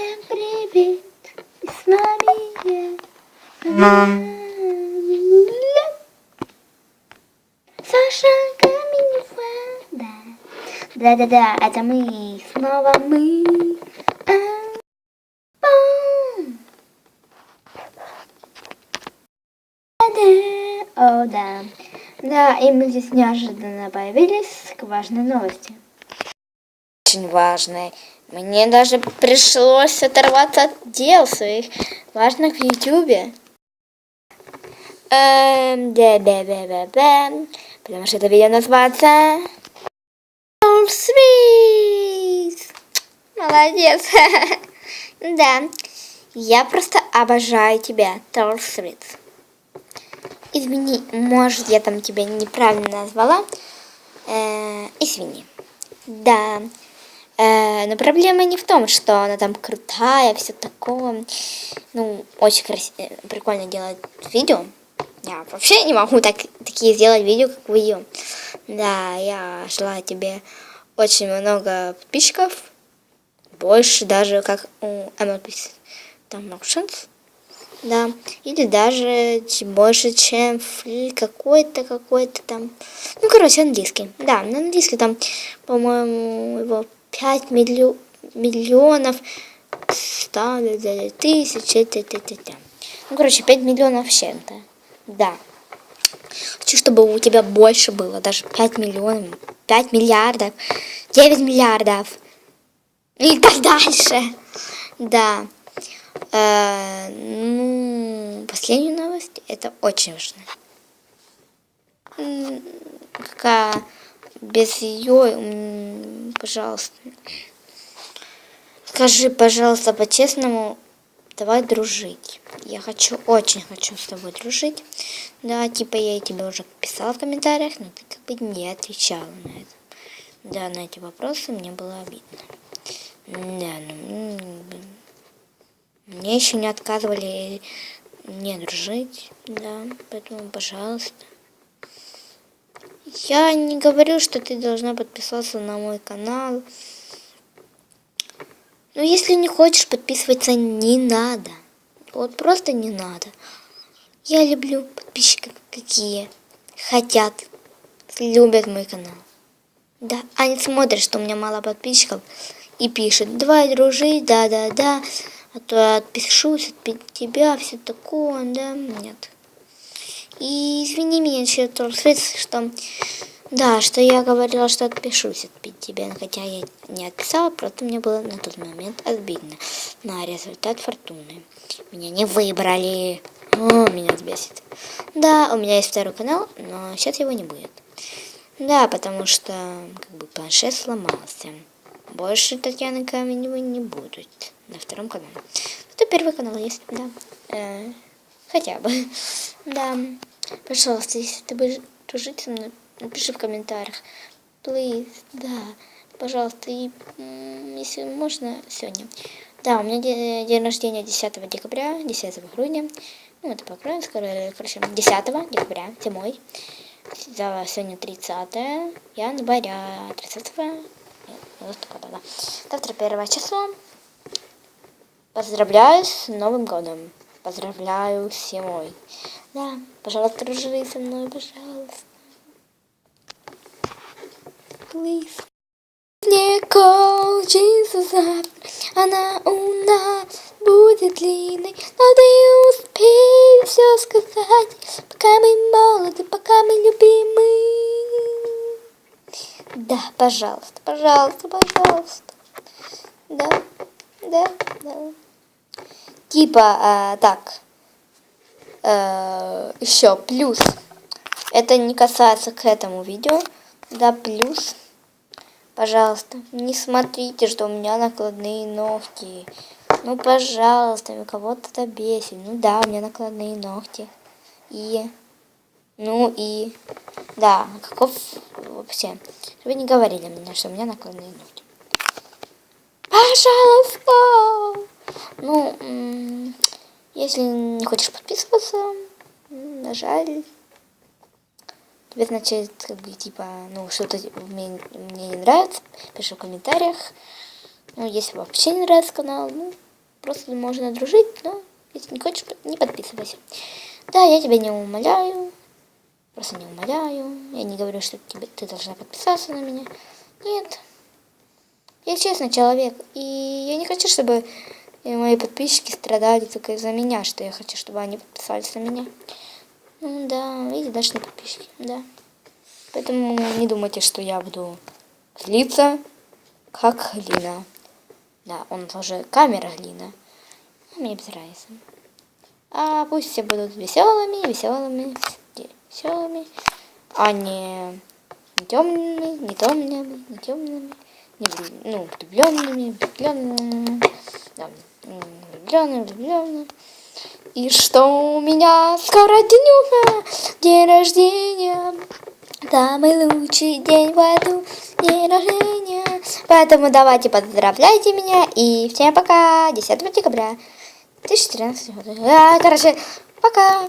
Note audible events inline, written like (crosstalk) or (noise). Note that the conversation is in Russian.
Всем привет! И с вами я. Саша Каменева. Да. Да-да-да, это мы. Снова мы. А. Да-да. О, да. Да, и мы здесь неожиданно появились к важной новости. очень важное. Мне даже пришлось оторваться от дел своих важных в Ютубе. Эм, да, да, да, да, да. Потому что это видео называется All Sweet. Молодец. (laughs) Да, я просто обожаю тебя, Торл Свит. Извини, может, я там тебя неправильно назвала. Э, извини. Да. Э, но проблема не в том, что она там крутая, все такое. Ну, очень красиво, прикольно делать видео. Я вообще не могу так, такие сделать видео, как вы ее. Да, я желаю тебе очень много подписчиков. Больше даже, как у MLP там Motions. Да, или даже больше, чем какой-то, какой-то там. Ну, короче, английский. Да, на английский там, по-моему, его 5 миллио- миллионов 100 тысяч, т- т- т- ну, короче, 5 миллионов с чем-то, да. Хочу, чтобы у тебя больше было, даже 5 миллионов, 5 миллиардов, 9 миллиардов и так дальше, да. Э, ну, последняя новость, это очень важно. Какая без ее, пожалуйста. Скажи, пожалуйста, по-честному, давай дружить. Я хочу, очень хочу с тобой дружить. Да, типа я тебе уже писала в комментариях, но ты как бы не отвечала на это. Да, на эти вопросы мне было обидно. Да, ну, мне еще не отказывали не дружить, да, поэтому, пожалуйста. Я не говорю, что ты должна подписаться на мой канал. Но если не хочешь подписываться, не надо. Вот просто не надо. Я люблю подписчиков, какие хотят, любят мой канал. Да, они смотрят, что у меня мало подписчиков и пишут, давай дружить, да-да-да, а то отпишусь от тебя, все такое, да, нет. И извини меня, Чертов что да, что я говорила, что отпишусь от тебя, хотя я не отписала, просто мне было на тот момент обидно на результат фортуны. Меня не выбрали. О, меня взбесит. Да, у меня есть второй канал, но сейчас его не будет. Да, потому что как бы планшет сломался. Больше Татьяны Каменевой не будет на втором канале. Это первый канал есть, да. Хотя бы. (laughs) Да. Пожалуйста, если ты будешь дружить со мной, напиши в комментариях. Please, да. Пожалуйста, и если можно, сегодня. Да, у меня де- день рождения 10 декабря, 10 грудня. Ну, это скоро, короче, 10 декабря, зимой. За сегодня 30 января, 30 нет, вот такое, да. Завтра первое число. Поздравляю с Новым годом. Поздравляю семой. Да, пожалуйста, дружи со мной, пожалуйста. Please. Жизнь завтра, она у нас будет длинной, но ты успей все сказать, пока мы молоды, пока мы любимы. Да, пожалуйста, пожалуйста, пожалуйста. Да, да, да. Типа, а, так, э, еще плюс. Это не касается к этому видео. Да, плюс. Пожалуйста, не смотрите, что у меня накладные ногти. Ну, пожалуйста, кого-то это бесит. Ну да, у меня накладные ногти. И... Ну и... Да, каков вообще? Вы не говорили мне, что у меня накладные ногти. Пожалуйста! Ну, если не хочешь подписываться, нажали. Тебе, значит, как бы, типа, ну, что-то мне, мне не нравится, пиши в комментариях. Ну, если вообще не нравится канал, ну, просто можно дружить, но если не хочешь, не подписывайся. Да, я тебя не умоляю, просто не умоляю. Я не говорю, что тебе, ты должна подписаться на меня. Нет. Я честный человек, и я не хочу, чтобы э, мои подписчики страдали только из-за меня, что я хочу, чтобы они подписались на меня. Ну да, видите, даже не подписчики, да. Поэтому не думайте, что я буду злиться, как глина. Да, он тоже камера глина. А мне без разницы. А пусть все будут веселыми, веселыми, веселыми, а не темными, не темными, не темными, не ну, влюбленными, влюбленными, м, влюбленными, влюбленными. И что у меня скоро днюха, день рождения, самый лучший день в году, день рождения. Поэтому давайте поздравляйте меня и всем пока, 10 декабря 2014 года. А, короче, пока.